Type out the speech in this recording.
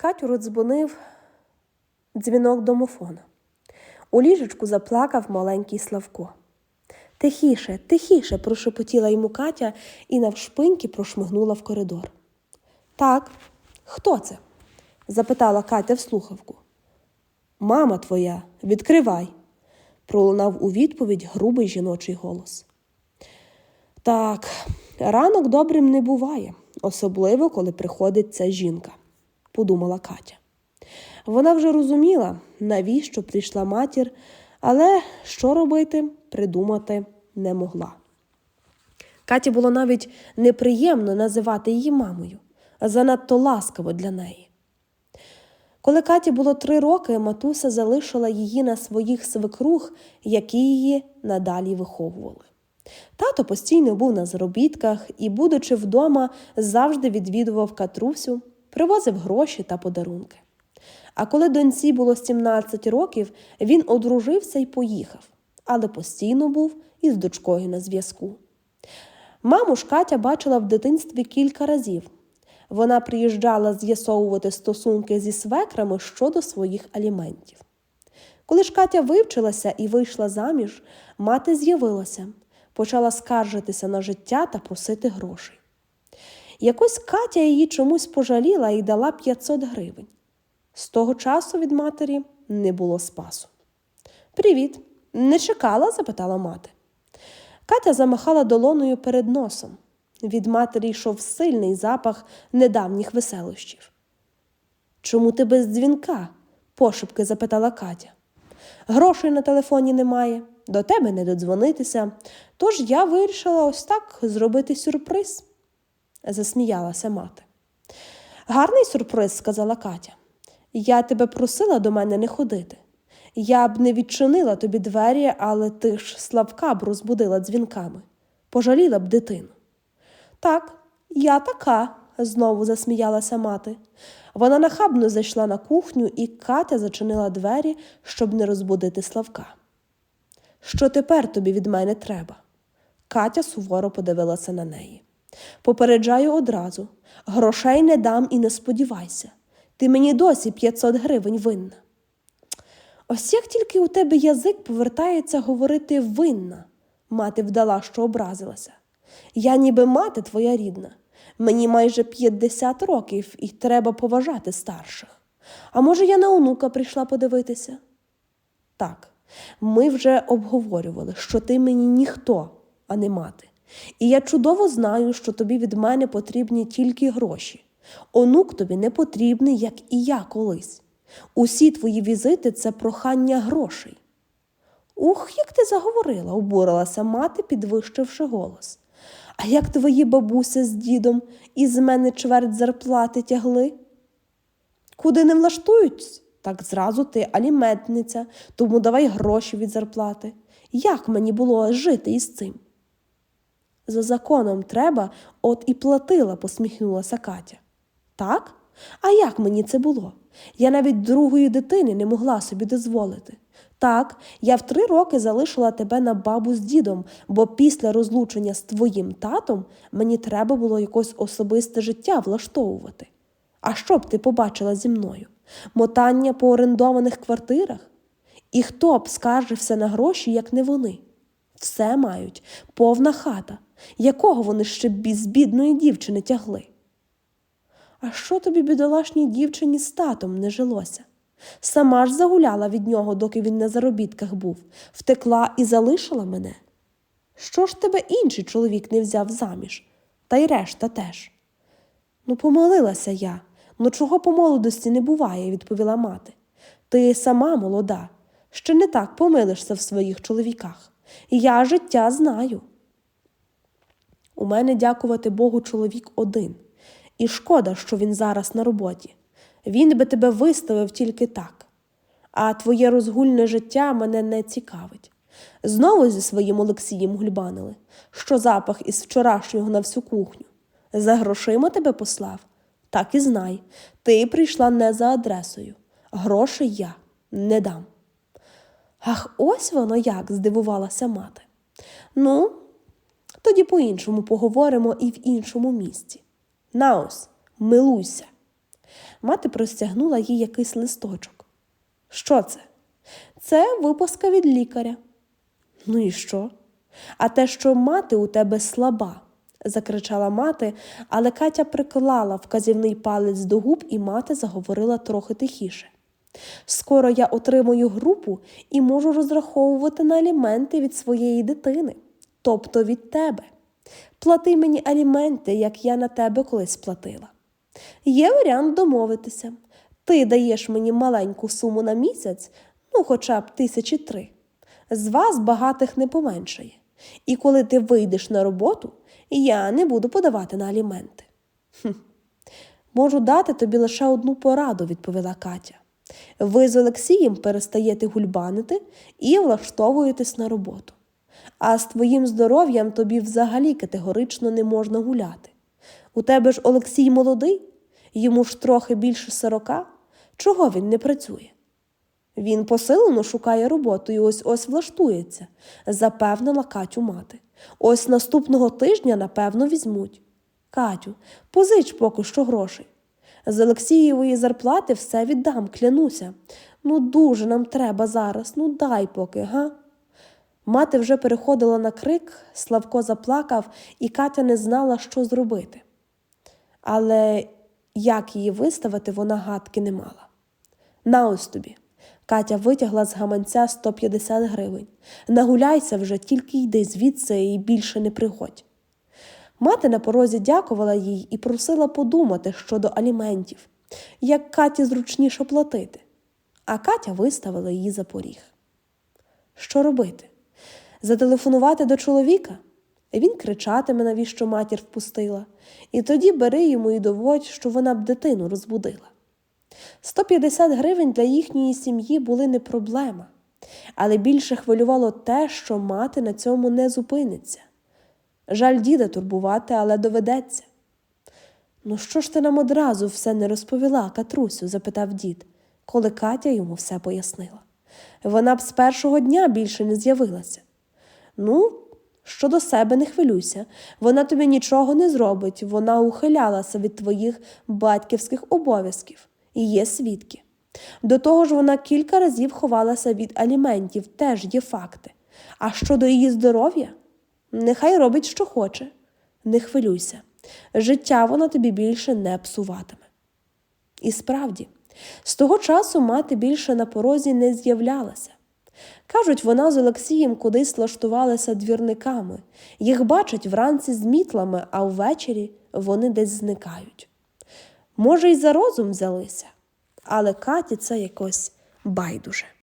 Катю роздзвонив дзвінок домофона. У ліжечку заплакав маленький Славко. Тихіше, тихіше, прошепотіла йому Катя і навшпиньки прошмигнула в коридор. Так, хто це? запитала Катя в слухавку. Мама твоя, відкривай, пролунав у відповідь грубий жіночий голос. Так, ранок добрим не буває, особливо коли приходить ця жінка, подумала Катя. Вона вже розуміла, навіщо прийшла матір, але що робити, придумати не могла. Каті було навіть неприємно називати її мамою, занадто ласкаво для неї. Коли Каті було три роки, матуся залишила її на своїх свекрух, які її надалі виховували. Тато постійно був на заробітках і, будучи вдома, завжди відвідував катрусю, привозив гроші та подарунки. А коли доньці було 17 років, він одружився і поїхав, але постійно був із дочкою на зв'язку. Маму ж Катя бачила в дитинстві кілька разів. Вона приїжджала з'ясовувати стосунки зі свекрами щодо своїх аліментів. Коли ж Катя вивчилася і вийшла заміж, мати з'явилася, почала скаржитися на життя та просити грошей. Якось Катя її чомусь пожаліла і дала 500 гривень. З того часу від матері не було спасу. Привіт, не чекала? запитала мати. Катя замахала долоною перед носом. Від матері йшов сильний запах недавніх веселощів. Чому ти без дзвінка? пошепки запитала Катя. Грошей на телефоні немає, до тебе не додзвонитися, тож я вирішила ось так зробити сюрприз, засміялася мати. Гарний сюрприз, сказала Катя. Я тебе просила до мене не ходити. Я б не відчинила тобі двері, але ти ж Славка б розбудила дзвінками. Пожаліла б дитину. Так, я така, знову засміялася мати. Вона нахабно зайшла на кухню, і Катя зачинила двері, щоб не розбудити Славка. Що тепер тобі від мене треба? Катя суворо подивилася на неї. Попереджаю одразу грошей не дам і не сподівайся. Ти мені досі 500 гривень винна. Ось як тільки у тебе язик повертається говорити винна, мати вдала, що образилася. Я ніби мати твоя рідна. Мені майже 50 років і треба поважати старших. А може, я на онука прийшла подивитися? Так, ми вже обговорювали, що ти мені ніхто, а не мати. І я чудово знаю, що тобі від мене потрібні тільки гроші. Онук тобі не потрібний, як і я колись. Усі твої візити це прохання грошей. Ух, як ти заговорила, обурилася мати, підвищивши голос. А як твої бабуся з дідом із мене чверть зарплати тягли? Куди не влаштують, так зразу ти аліментниця, тому давай гроші від зарплати. Як мені було жити із цим? За законом треба, от і платила, посміхнулася Катя. Так? А як мені це було? Я навіть другої дитини не могла собі дозволити. Так, я в три роки залишила тебе на бабу з дідом, бо після розлучення з твоїм татом мені треба було якось особисте життя влаштовувати. А що б ти побачила зі мною? Мотання по орендованих квартирах? І хто б скаржився на гроші, як не вони? Все мають, повна хата. Якого вони ще з бідної дівчини тягли? А що тобі, бідолашній дівчині, з татом не жилося? Сама ж загуляла від нього, доки він на заробітках був, втекла і залишила мене. Що ж тебе інший чоловік не взяв заміж, та й решта теж. Ну, помолилася я. Ну, чого по молодості не буває, відповіла мати. Ти сама молода, ще не так помилишся в своїх чоловіках. Я життя знаю. У мене, дякувати Богу, чоловік один. І шкода, що він зараз на роботі. Він би тебе виставив тільки так. А твоє розгульне життя мене не цікавить. Знову зі своїм Олексієм гульбанили, що запах із вчорашнього на всю кухню. За грошима тебе послав? Так і знай, ти прийшла не за адресою. Грошей я не дам. Ах, ось воно як, здивувалася мати. Ну, тоді по-іншому поговоримо і в іншому місці. На ось, милуйся. Мати простягнула їй якийсь листочок. Що це? Це випуска від лікаря. Ну і що? А те, що мати у тебе слаба, закричала мати, але Катя приклала вказівний палець до губ, і мати заговорила трохи тихіше. Скоро я отримую групу і можу розраховувати на аліменти від своєї дитини, тобто від тебе. Плати мені аліменти, як я на тебе колись платила. Є варіант домовитися. Ти даєш мені маленьку суму на місяць, ну хоча б тисячі три. З вас багатих не поменшає. І коли ти вийдеш на роботу, я не буду подавати на аліменти. Хм. Можу дати тобі лише одну пораду, відповіла Катя. Ви з Олексієм перестаєте гульбанити і влаштовуєтесь на роботу. А з твоїм здоров'ям тобі взагалі категорично не можна гуляти. У тебе ж Олексій молодий, йому ж трохи більше сорока. Чого він не працює? Він посилено шукає роботу і ось ось влаштується, запевнила Катю мати. Ось наступного тижня, напевно, візьмуть. Катю, позич поки що грошей. З Олексієвої зарплати все віддам, клянуся. Ну, дуже нам треба зараз, ну дай поки, га? Мати вже переходила на крик, Славко заплакав, і Катя не знала, що зробити. Але як її виставити, вона гадки не мала. На ось тобі. Катя витягла з гаманця 150 гривень. Нагуляйся вже, тільки йди звідси і більше не приходь. Мати на порозі дякувала їй і просила подумати щодо аліментів, як Каті зручніше платити. А Катя виставила її за поріг. Що робити? Зателефонувати до чоловіка? Він кричатиме, навіщо матір впустила, і тоді бери йому і доводь, що вона б дитину розбудила. 150 гривень для їхньої сім'ї були не проблема, але більше хвилювало те, що мати на цьому не зупиниться. Жаль діда турбувати, але доведеться. Ну, що ж ти нам одразу все не розповіла, Катрусю? запитав дід, коли Катя йому все пояснила. Вона б з першого дня більше не з'явилася. Ну, щодо себе не хвилюйся, вона тобі нічого не зробить, вона ухилялася від твоїх батьківських обов'язків і є свідки. До того ж, вона кілька разів ховалася від аліментів, теж є факти. А щодо її здоров'я, нехай робить, що хоче. Не хвилюйся, життя вона тобі більше не псуватиме. І справді, з того часу мати більше на порозі не з'являлася. Кажуть, вона з Олексієм кудись лаштувалася двірниками, їх бачать вранці з мітлами, а ввечері вони десь зникають. Може, й за розум взялися, але Каті це якось байдуже.